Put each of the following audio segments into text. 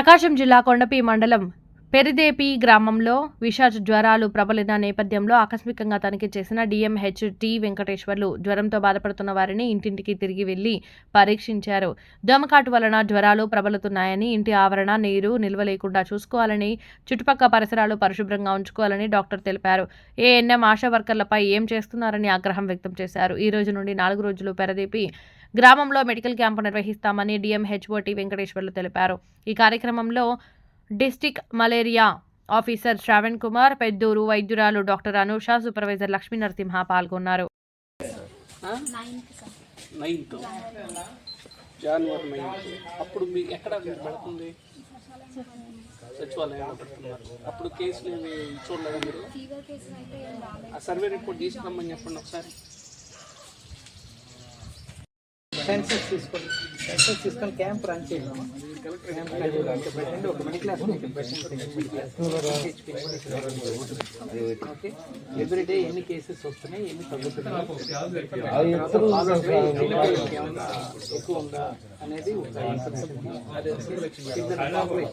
ప్రకాశం జిల్లా కొండపి మండలం పెరిదేపి గ్రామంలో విషాద జ్వరాలు ప్రబలిన నేపథ్యంలో ఆకస్మికంగా తనిఖీ చేసిన డిఎంహెచ్ టి వెంకటేశ్వర్లు జ్వరంతో బాధపడుతున్న వారిని ఇంటింటికి తిరిగి వెళ్ళి పరీక్షించారు. దోమకాటు వలన జ్వరాలు ప్రబలుతున్నాయని ఇంటి ఆవరణ నీరు నిల్వ లేకుండా చూసుకోవాలని చుట్టుపక్కల పరిసరాలు పరిశుభ్రంగా ఉంచుకోవాలని డాక్టర్ తెలిపారు. ఏఎన్ఎం ఆశా వర్కర్లపై ఏం చేస్తున్నారని ఆగ్రహం వ్యక్తం చేశారు. ఈ రోజు నుండి నాలుగు రోజులు పెరదేపి గ్రామంలో మెడికల్ క్యాంపు నిర్వహిస్తామని డిఎంహెచ్ఓటి వెంకటేశ్వర్లు తెలిపారు. ఈ కార్యక్రమంలో district malaria officer Sravan Kumar Peddur వైద్యురాలు doctor Anusha supervisor Lakshmi Narasimha పాల్గొన్నారు. నైన్త్. January ninth. అప్పుడు మీ ఎక్కడ మీకు పడుతుంది? సచివాలయంలో పెడుతున్నారు. అప్పుడు కేసులు ఏమి చూడలేదు మీరు? ఆ సర్వే రిపోర్ట్ తీసుకురమ్మని చెప్పండి ఒకసారి. సెన్సస్ తీసుకొని సెన్సస్ తీసుకొని క్యాంప్ రన్ చేద్దాం క్యాంప్ పెట్టండి ఎవ్రీడే ఎన్ని కేసెస్ వస్తున్నాయి ఎన్ని తగ్గుతున్నాయి ఎక్కువ ఉందా అనేది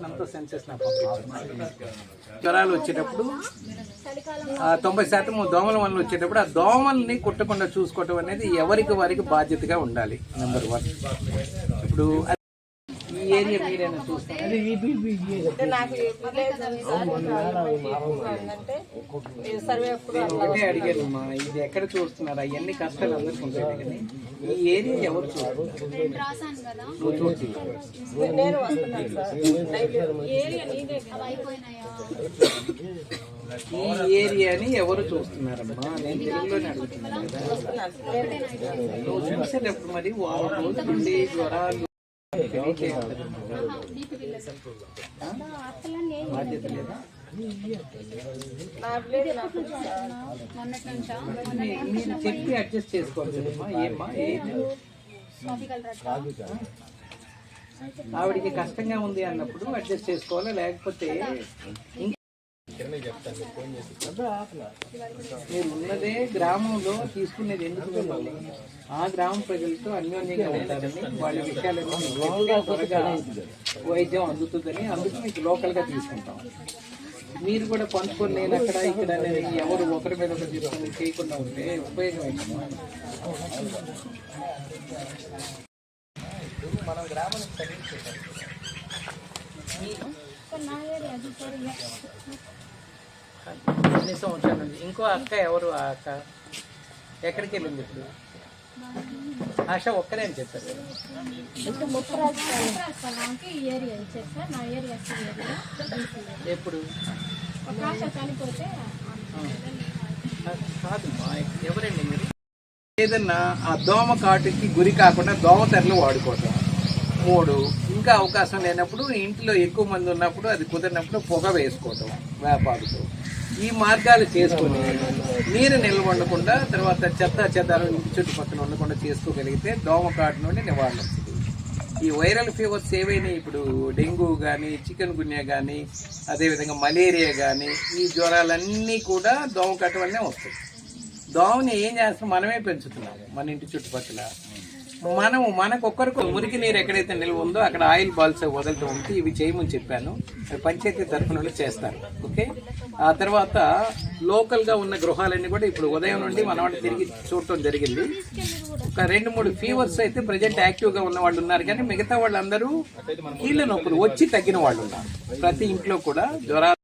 అంతా సెన్సస్ జ్వరాలు వచ్చేటప్పుడు తొంభై శాతం దోమల వల్ల వచ్చేటప్పుడు ఆ దోమల్ని కుట్టకుండా చూసుకోవటం అనేది ఎవరికి వారికి బాధ్యతగా ఉండాలి నెంబర్ వన్ ఇప్పుడు ఏరియా మీరైనా చూస్తారు? నేను ఒకటే అడిగాను అమ్మా ఇది ఎక్కడ చూస్తున్నారు? అవన్నీ కష్టాలు అందరికీ ఉంటాయి కానీ ఈ ఏరియా ఎవరు చూస్తున్నావు అయిపోయినాయా? ఈ ఏరియాని ఎవరు చూస్తున్నారమ్మా? నేను తెలుగులోనే అడుగుతున్నాను కదా. నువ్వు చూసేటప్పుడు మరి వారం రోజులు ఉండి జ్వరాలు చెప్పి అడ్జస్ట్ చేసుకోవాలి కదమ్మా. ఏమ్మా ఆవిడికి కష్టంగా ఉంది అన్నప్పుడు అడ్జస్ట్ చేసుకోవాలి? లేకపోతే ఇం- మీరు ఉన్నదే గ్రామంలో తీసుకునేది ఎందుకు ఆ గ్రామ ప్రజలతో అన్యోన్యంగా ఉంటారని వాళ్ళ త్వరగా వైద్యం అందుతుందని అందుకు మీకు లోకల్గా తీసుకుంటాం. మీరు కూడా పంచుకొని నేను అక్కడ ఇక్కడ అనేది ఎవరు ఒకరి మీద ఒకరు తీసుకొని చేయకుండా ఉంటే ఉపయోగం మనం గ్రామానికి సర్వీస్ చేయాలి నా ఏరియా అది సరిగా ఎన్ని సంవత్సరాల నుంచి ఇంకో అక్క ఎవరు? ఆ అక్క ఎక్కడికి వెళ్ళింది ఇప్పుడు? ఆశ ఒక్కరే అని చెప్పారు. ఎప్పుడు? కాదు ఎవరండి మీరు? ఏదన్నా ఆ దోమ కాటుకి గురి కాకుండా దోమ తెరలు వాడుకోవటం. మూడు ఇంకా అవకాశం లేనప్పుడు ఇంట్లో ఎక్కువ మంది ఉన్నప్పుడు అది కుదిరినప్పుడు పొగ వేసుకోవటం వేపాకుతో. ఈ మార్గాలు చేసుకుని నీరు నిల్వ ఉండకుండా తర్వాత చెత్త చెదారం ఇంటి చుట్టుపక్కల ఉండకుండా చేసుకోగలిగితే దోమ కాటు నుండి నివారణ వస్తుంది. ఈ వైరల్ ఫీవర్స్ ఏవైనా ఇప్పుడు డెంగ్యూ కానీ చికెన్ గున్యా కానీ అదేవిధంగా మలేరియా కానీ ఈ జ్వరాలన్నీ కూడా దోమ కాటు వల్లనే వస్తాయి. దోమని ఏం చేస్తాం? మనమే పెంచుతున్నాము మన ఇంటి చుట్టుపక్కల. మనం మనకొక్కరికి మురికి నీరు ఎక్కడైతే నిల్వ ఉందో అక్కడ ఆయిల్ బాల్స్ వదలటం ఉంటే ఇవి చేయమని చెప్పాను. పంచాయతీ తరఫున నుండి చేస్తారు. ఓకే? ఆ తర్వాత లోకల్గా ఉన్న గృహాలన్నీ కూడా ఇప్పుడు ఉదయం నుండి మన వాళ్ళు తిరిగి చూడటం జరిగింది. ఒక రెండు మూడు ఫీవర్స్ అయితే ప్రజెంట్ యాక్టివ్గా ఉన్న వాళ్ళు ఉన్నారు. కానీ మిగతా వాళ్ళందరూ కీళ్ళ నొప్పులు వచ్చి తగ్గిన వాళ్ళు ఉన్నారు. ప్రతి ఇంట్లో కూడా జ్వరాలు